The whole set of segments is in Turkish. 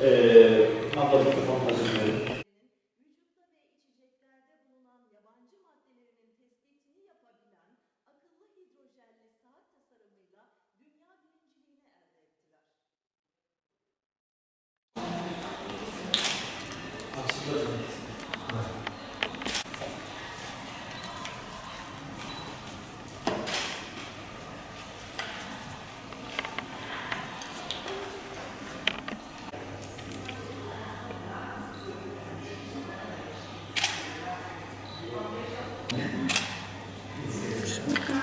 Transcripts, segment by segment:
呃，差不多吧。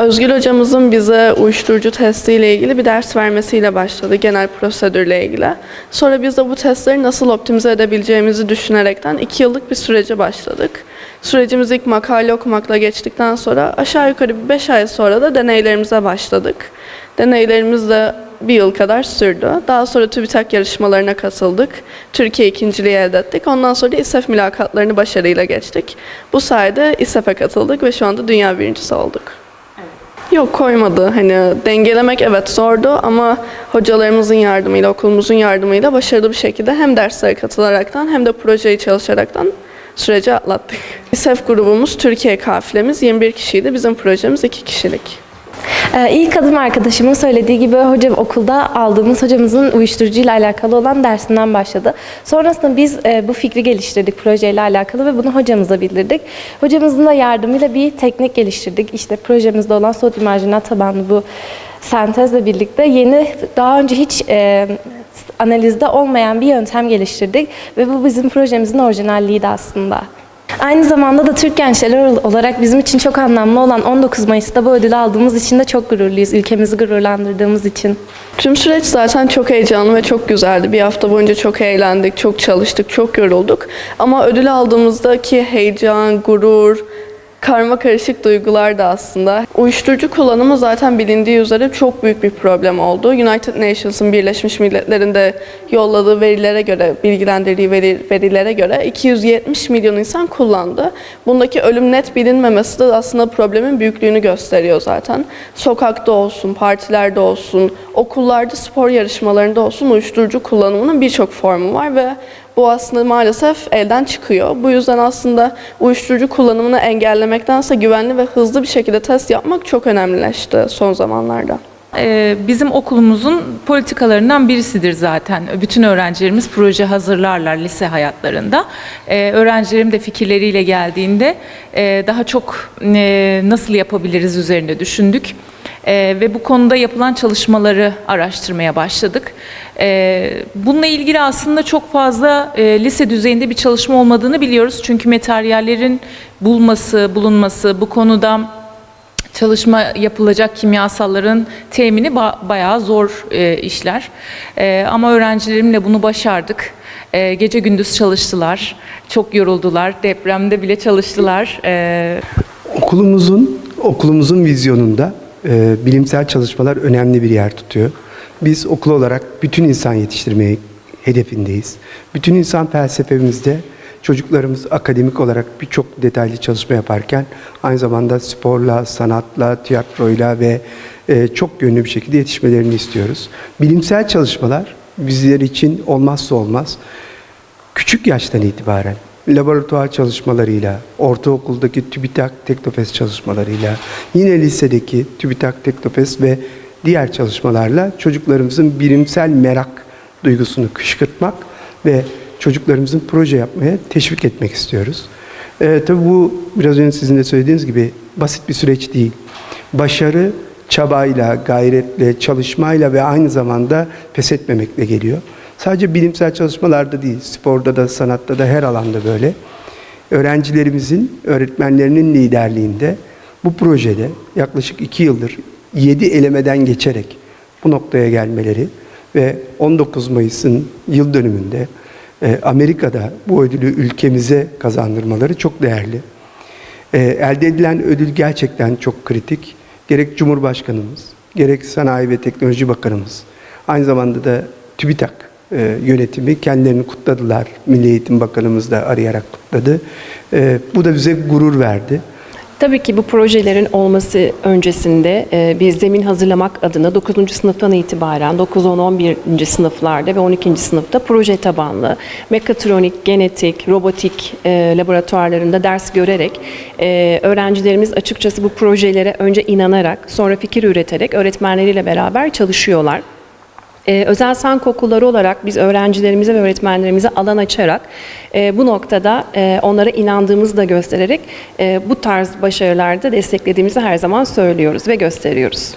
Özgür hocamızın bize uyuşturucu testiyle ilgili bir ders vermesiyle başladı genel prosedürle ilgili. Sonra biz de bu testleri nasıl optimize edebileceğimizi düşünerekten iki yıllık bir sürece başladık. Sürecimiz ilk makale okumakla geçtikten sonra aşağı yukarı bir beş ay sonra da deneylerimize başladık. Deneylerimiz de bir yıl kadar sürdü. Daha sonra TÜBİTAK yarışmalarına katıldık. Türkiye ikinciliği elde ettik. Ondan sonra da İSEF mülakatlarını başarıyla geçtik. Bu sayede İSEF'e katıldık ve şu anda dünya birincisi olduk. Yok koymadı. Hani dengelemek evet zordu ama hocalarımızın yardımıyla, okulumuzun yardımıyla başarılı bir şekilde hem derslere katılaraktan hem de projeyi çalışaraktan süreci atlattık. İSEF grubumuz Türkiye kafilemiz 21 kişiydi. Bizim projemiz 2 kişilik. Ee, İlk adım arkadaşımın söylediği gibi hocam okulda aldığımız hocamızın uyuşturucuyla alakalı olan dersinden başladı. Sonrasında biz e, bu fikri geliştirdik projeyle alakalı ve bunu hocamıza bildirdik. Hocamızın da yardımıyla bir teknik geliştirdik. İşte projemizde olan sodyum arginat tabanlı bu sentezle birlikte yeni daha önce hiç e, analizde olmayan bir yöntem geliştirdik ve bu bizim projemizin orijinalliğiydi aslında. Aynı zamanda da Türk gençleri olarak bizim için çok anlamlı olan 19 Mayıs'ta bu ödülü aldığımız için de çok gururluyuz. Ülkemizi gururlandırdığımız için. Tüm süreç zaten çok heyecanlı ve çok güzeldi. Bir hafta boyunca çok eğlendik, çok çalıştık, çok yorulduk. Ama ödül aldığımızdaki heyecan, gurur, karma karışık duygular da aslında. Uyuşturucu kullanımı zaten bilindiği üzere çok büyük bir problem oldu. United Nations'ın Birleşmiş Milletler'in de yolladığı verilere göre, bilgilendirdiği veri- verilere göre 270 milyon insan kullandı. Bundaki ölüm net bilinmemesi de aslında problemin büyüklüğünü gösteriyor zaten. Sokakta olsun, partilerde olsun, okullarda, spor yarışmalarında olsun uyuşturucu kullanımının birçok formu var ve bu aslında maalesef elden çıkıyor. Bu yüzden aslında uyuşturucu kullanımını engellemektense güvenli ve hızlı bir şekilde test yapmak çok önemlileşti son zamanlarda. Ee, Bizim okulumuzun politikalarından birisidir zaten. Bütün öğrencilerimiz proje hazırlarlar lise hayatlarında. Ee, Öğrencilerim de fikirleriyle geldiğinde e, daha çok e, nasıl yapabiliriz üzerine düşündük. Ee, Ve bu konuda yapılan çalışmaları araştırmaya başladık. Ee, Bununla ilgili aslında çok fazla e, lise düzeyinde bir çalışma olmadığını biliyoruz. Çünkü materyallerin bulması, bulunması bu konuda çalışma yapılacak kimyasalların temini ba- bayağı zor e, işler. E, ama öğrencilerimle bunu başardık. E, gece gündüz çalıştılar, çok yoruldular, depremde bile çalıştılar. E, Okulumuzun okulumuzun vizyonunda e, bilimsel çalışmalar önemli bir yer tutuyor. Biz okul olarak bütün insan yetiştirmeyi hedefindeyiz. Bütün insan felsefemizde çocuklarımız akademik olarak birçok detaylı çalışma yaparken aynı zamanda sporla, sanatla, tiyatroyla ve e, çok yönlü bir şekilde yetişmelerini istiyoruz. Bilimsel çalışmalar bizler için olmazsa olmaz küçük yaştan itibaren laboratuvar çalışmalarıyla, ortaokuldaki TÜBİTAK Teknofest çalışmalarıyla, yine lisedeki TÜBİTAK Teknofest ve diğer çalışmalarla çocuklarımızın bilimsel merak duygusunu kışkırtmak ve çocuklarımızın proje yapmaya teşvik etmek istiyoruz. Ee, tabii bu biraz önce sizin de söylediğiniz gibi basit bir süreç değil. Başarı çabayla, gayretle, çalışmayla ve aynı zamanda pes etmemekle geliyor. Sadece bilimsel çalışmalarda değil, sporda da, sanatta da her alanda böyle. Öğrencilerimizin, öğretmenlerinin liderliğinde bu projede yaklaşık iki yıldır yedi elemeden geçerek bu noktaya gelmeleri ve 19 Mayıs'ın yıl dönümünde e, Amerika'da bu ödülü ülkemize kazandırmaları çok değerli. E, elde edilen ödül gerçekten çok kritik. Gerek Cumhurbaşkanımız, gerek Sanayi ve Teknoloji Bakanımız, aynı zamanda da TÜBİTAK e, yönetimi kendilerini kutladılar. Milli Eğitim Bakanımız da arayarak kutladı. E, bu da bize gurur verdi. Tabii ki bu projelerin olması öncesinde e, biz zemin hazırlamak adına 9. sınıftan itibaren 9, 10, 11. sınıflarda ve 12. sınıfta proje tabanlı mekatronik, genetik, robotik e, laboratuvarlarında ders görerek e, öğrencilerimiz açıkçası bu projelere önce inanarak sonra fikir üreterek öğretmenleriyle beraber çalışıyorlar. Ee, özel sank okulları olarak biz öğrencilerimize ve öğretmenlerimize alan açarak e, bu noktada e, onlara inandığımızı da göstererek e, bu tarz başarılarda desteklediğimizi her zaman söylüyoruz ve gösteriyoruz.